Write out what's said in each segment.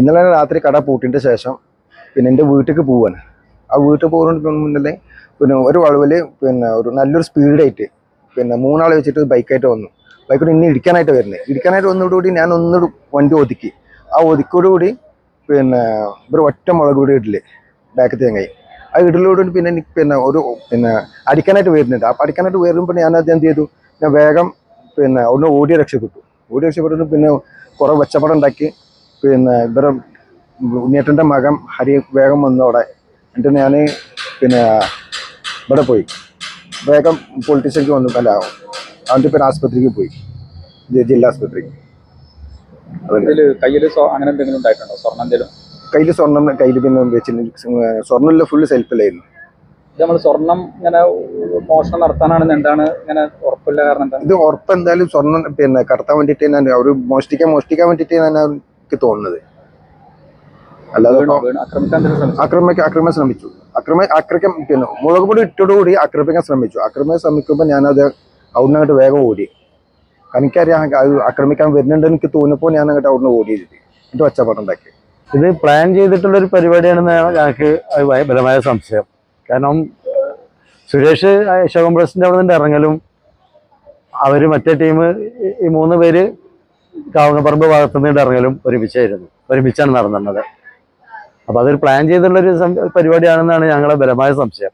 ഇന്നലെ രാത്രി കട പൂട്ടിന്റെ ശേഷം പിന്നെ എന്റെ വീട്ടിലേക്ക് പോവാണ്. ആ വീട്ടിൽ പോകുന്നതിന് മുന്നേ പിന്നെ ഒരു വളവിൽ പിന്നെ ഒരു നല്ലൊരു സ്പീഡായിട്ട് പിന്നെ മൂന്നാൾ വെച്ചിട്ട് ബൈക്കായിട്ട് വന്നു. ബൈക്കോട് ഇനി ഇടിക്കാനായിട്ട് വരുന്നത് ഇടിക്കാനായിട്ട് വന്നതോടുകൂടി ഞാൻ ഒന്ന് വണ്ടി ഒതുക്കി. ആ ഒതുക്കോടുകൂടി പിന്നെ ഒരു ഒറ്റ മുളക് കൂടി ഇടിൽ ബാക്ക് തേങ്ങായി ആ ഇടലോടുകൂടി പിന്നെ എനിക്ക് പിന്നെ ഒരു പിന്നെ അടിക്കാനായിട്ട് വരുന്നുണ്ട്. ആ അടിക്കാനായിട്ട് വരുമ്പോൾ ഞാൻ അത് എന്ത് ചെയ്തു? ഞാൻ വേഗം പിന്നെ ഒന്ന് ഓടി രക്ഷപ്പെട്ടു. ഓടി രക്ഷപ്പെട്ടിട്ട് പിന്നെ കുറേ വെച്ചപ്പടം ഉണ്ടാക്കി പിന്നെ ഇവരെ ഉണ്ണിയേട്ടന്റെ മകൻ ഹരി വേഗം വന്നു അവിടെ എന്നിട്ട് ഞാൻ പിന്നെ ഇവിടെ പോയി. വേഗം പോലീസ് സ്റ്റേഷനിലേക്ക് വന്നു അല്ല അവന്റെ പിന്നെ ആസ്പത്രിക്ക് പോയി. ജില്ലാ ആസ്പത്രിക്ക് കയ്യിൽ അങ്ങനെ എന്തെങ്കിലും ഉണ്ടായിട്ടുണ്ടോ? സ്വർണം എന്തെങ്കിലും? കയ്യിൽ സ്വർണം കയ്യിൽ പിന്നെ വെച്ചിട്ട് സ്വർണമില്ല ഫുള്ള് സെൽഫിലായിരുന്നു ഇത് നമ്മൾ സ്വർണം ഇങ്ങനെ മോഷണം എന്താണ് ഇങ്ങനെ ഉറപ്പില്ല കാരണം എന്താ ഇത് ഉറപ്പ് എന്തായാലും സ്വർണം പിന്നെ കടത്താൻ വേണ്ടിയിട്ട് ഞാൻ അവർ മോഷ്ടിക്കാൻ മോഷ്ടിക്കാൻ വേണ്ടിയിട്ട് ഞാൻ എനിക്ക് തോന്നുന്നത്. അല്ലാതെ ആക്രമിക്കാൻ ആക്രമിക്കാൻ ശ്രമിച്ചു. അക്രമ ആക്രമിക്കാൻ പിന്നെ മുളക് പൊടി ഇട്ടോടുകൂടി ആക്രമിക്കാൻ ശ്രമിച്ചു. ആക്രമിക്കാൻ ശ്രമിക്കുമ്പോൾ ഞാനത് അവിടുന്ന് അങ്ങോട്ട് വേഗം ഓടി. എനിക്കറിയാം അത് ആക്രമിക്കാൻ വരുന്നുണ്ട് എനിക്ക് തോന്നിയപ്പോൾ ഞാൻ അങ്ങോട്ട് അവിടുന്ന് ഓടിയത്. എന്നിട്ട് ഒച്ചപ്പാട് ഉണ്ടാക്കി. ഇത് പ്ലാൻ ചെയ്തിട്ടുള്ള ഒരു പരിപാടിയാണെന്നാണ് ഞങ്ങൾക്ക് അത് ബലമായ സംശയം. കാരണം സുരേഷ് ശോകം പ്രസിഡന്റ് അവിടെ നിന്ന് ഇറങ്ങലും അവർ മറ്റേ ടീം ഈ മൂന്ന് പേര് കാവങ്ങപ്പറമ്പ് ഭാഗത്തു നിന്ന് ഇറങ്ങലും ഒരുമിച്ചായിരുന്നു. ഒരുമിച്ചാണ് നടന്നത്. അപ്പൊ അതൊരു പ്ലാൻ ചെയ്തിട്ടുള്ള ഒരു പരിപാടിയാണെന്നാണ് ഞങ്ങളുടെ ബലമായ സംശയം.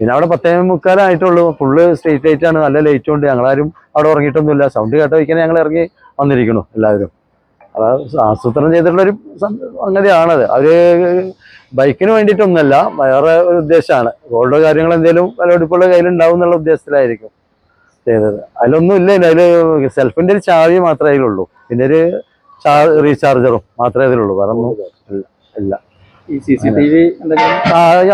പിന്നെ അവിടെ പത്തേ മുക്കാലായിട്ടുള്ളൂ ഫുള്ള് സ്ട്രീറ്റ് ലൈറ്റ് ആണ്. നല്ല ലൈറ്റ് ഉണ്ട്. ഞങ്ങളാരും അവിടെ ഉറങ്ങിയിട്ടൊന്നുമില്ല. സൗണ്ട് കേട്ട വയ്ക്കാൻ ഞങ്ങൾ ഇറങ്ങി വന്നിരിക്കണു എല്ലാവരും. അത് ആസൂത്രണം ചെയ്തിട്ടുള്ളൊരു സംഗതിയാണത്. അവർ ബൈക്കിന് വേണ്ടിയിട്ടൊന്നുമല്ല. വേറെ ഒരു ഉദ്ദേശമാണ്. ഗോൾഡോ കാര്യങ്ങൾ എന്തെങ്കിലും വിലപിടിപ്പുള്ള കയ്യിലുണ്ടാവും എന്നുള്ള ഉദ്ദേശത്തിലായിരിക്കും. ചെയ്തത്. അതിലൊന്നും ഇല്ല അതിൽ സെൽഫിന്റെ ഒരു ചാവി മാത്രമേ അതിലുള്ളൂ. പിന്നെ ഒരു റീചാർജറും മാത്രമേ അതിലുള്ളൂ. വേറെ ഒന്നും ഇല്ല.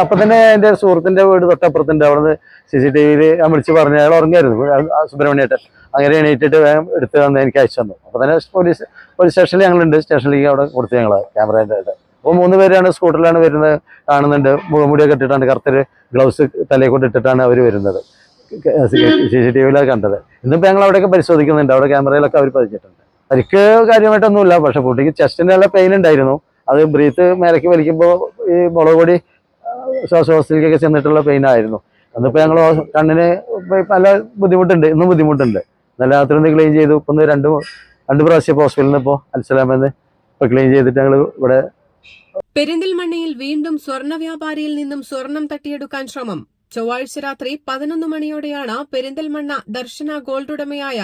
അപ്പൊ തന്നെ എന്റെ സുഹൃത്തിന്റെ വീട് തൊട്ടപ്പുറത്തിന്റെ അവിടെ സി സി ടി വിയിൽ ഞാൻ വിളിച്ച് പറഞ്ഞു അയാൾ ഉറങ്ങിയായിരുന്നു. ആ സുബ്രഹ്മണ്യേട്ടൻ. അങ്ങനെ എണീറ്റിട്ട് വേഗം എടുത്ത് തന്ന് എനിക്ക് അയച്ചു തന്നു. അപ്പൊ തന്നെ പോലീസ് പോലീസ് സ്റ്റേഷനിൽ ഞങ്ങളുണ്ട്. സ്റ്റേഷനിലേക്ക് അവിടെ കൊടുത്തു ഞങ്ങൾ ക്യാമറേന്റെ അപ്പൊ അപ്പോൾ മൂന്ന് പേരാണ് സ്കൂട്ടറിലാണ് വരുന്നത് കാണുന്നുണ്ട്. മുഖമുടിയൊക്കെ ഇട്ടിട്ടാണ് കറുത്തൊരു ഗ്ലൗസ് തലയിൽ കൊണ്ട് ഇട്ടിട്ടാണ് അവർ വരുന്നത്. സി സി ടി വിയിലാണ് കണ്ടത്. ഇന്നിപ്പോൾ ഞങ്ങൾ അവിടെയൊക്കെ പരിശോധിക്കുന്നുണ്ട്. അവിടെ ക്യാമറയിലൊക്കെ അവർ പതിച്ചിട്ടുണ്ട്. പരിക്ക് കാര്യമായിട്ടൊന്നുമില്ല. പക്ഷെ കുട്ടിക്ക് ചെസ്റ്റിന്റെ നല്ല പെയിൻ ഉണ്ടായിരുന്നു. അത് ബ്രീത്ത് മേലേക്ക് വലിക്കുമ്പോൾ ഈ മുളക് പൊടി ആ, ശ്വാസകോശത്തിലേക്കൊക്കെ ചെന്നിട്ടുള്ള പെയിൻ ആയിരുന്നു. അന്നിപ്പോൾ ഞങ്ങൾ കണ്ണിന് നല്ല ബുദ്ധിമുട്ടുണ്ട്. ഇന്നും ബുദ്ധിമുട്ടുണ്ട്. നല്ല രാത്രി ഒന്ന് ക്ലീൻ ചെയ്തു. ഇപ്പം രണ്ട് രണ്ട് പ്രാവശ്യം ഹോസ്പിറ്റലിൽ നിന്ന് ഇപ്പോൾ അൽസലാമെന്ന് ഇപ്പോൾ ക്ലീൻ ചെയ്തിട്ട് ഞങ്ങൾ ഇവിടെ പെരിന്തൽമണ്ണയിൽ വീണ്ടും സ്വർണ വ്യാപാരിയിൽ നിന്നും സ്വർണം തട്ടിയെടുക്കാൻ ശ്രമം. ചൊവ്വാഴ്ച രാത്രി പതിനൊന്ന് മണിയോടെയാണ് പെരിന്തൽമണ്ണ ദർശന ഗോൾഡ് ഉടമയായ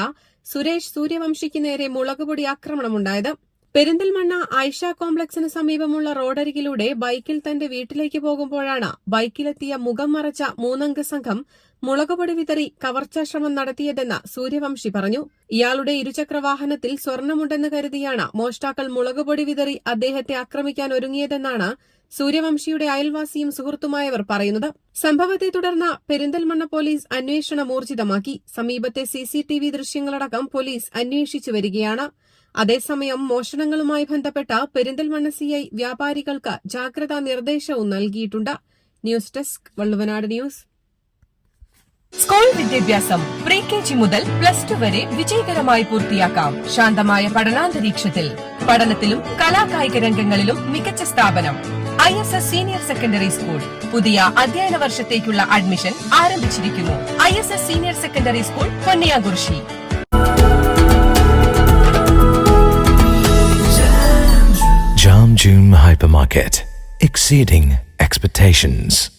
സുരേഷ് സൂര്യവംശിക്ക് നേരെ മുളകുപൊടി ആക്രമണമുണ്ടായത്. പെരിന്തൽമണ്ണ ഐഷ കോംപ്ലക്സിന് സമീപമുള്ള റോഡരികിലൂടെ ബൈക്കിൽ തന്റെ വീട്ടിലേക്ക് പോകുമ്പോഴാണ് ബൈക്കിലെത്തിയ മുഖം മറച്ച മൂന്നംഗ സംഘം മുളകുപൊടി വിതറി കവർച്ചാശ്രമം നടത്തിയതെന്ന് സൂര്യവംശി പറഞ്ഞു. ഇയാളുടെ ഇരുചക്രവാഹനത്തിൽ സ്വർണമുണ്ടെന്ന് കരുതിയാണ് മോഷ്ടാക്കൾ മുളകുപൊടി വിതറി അദ്ദേഹത്തെ ആക്രമിക്കാൻ ഒരുങ്ങിയതെന്നാണ് സൂര്യവംശിയുടെ അയൽവാസിയും സുഹൃത്തുമായവർ പറയുന്നത്. സംഭവത്തെ തുടർന്ന് പെരിന്തൽമണ്ണ പോലീസ് അന്വേഷണം ഊർജിതമാക്കി. സമീപത്തെ സിസിടിവി ദൃശ്യങ്ങളടക്കം പോലീസ് അന്വേഷിച്ചു വരികയാണ്. അതേസമയം മോഷണങ്ങളുമായി ബന്ധപ്പെട്ട പെരിന്തൽമണ്ണ സിഐ വ്യാപാരികൾക്ക് ജാഗ്രതാ നിർദ്ദേശവും നൽകിയിട്ടുണ്ട്. News desk Valluvanad news. School വിദ്യാഭ്യാസം പ്രീ കെ ജി മുതൽ പ്ലസ് ടു വരെ വിജയകരമായി പൂർത്തിയാക്കാം. ശാന്തമായ പഠനാന്തരീക്ഷത്തിൽ പഠനത്തിലും കലാകായിക രംഗങ്ങളിലും മികച്ച സ്ഥാപനം. I S S senior secondary school. പുതിയ അധ്യയന വർഷത്തേക്കുള്ള അഡ്മിഷൻ ആരംഭിച്ചിരിക്കുന്നു. I S S senior secondary school Ponniyakurissi Jam June Hypermarket, exceeding expectations.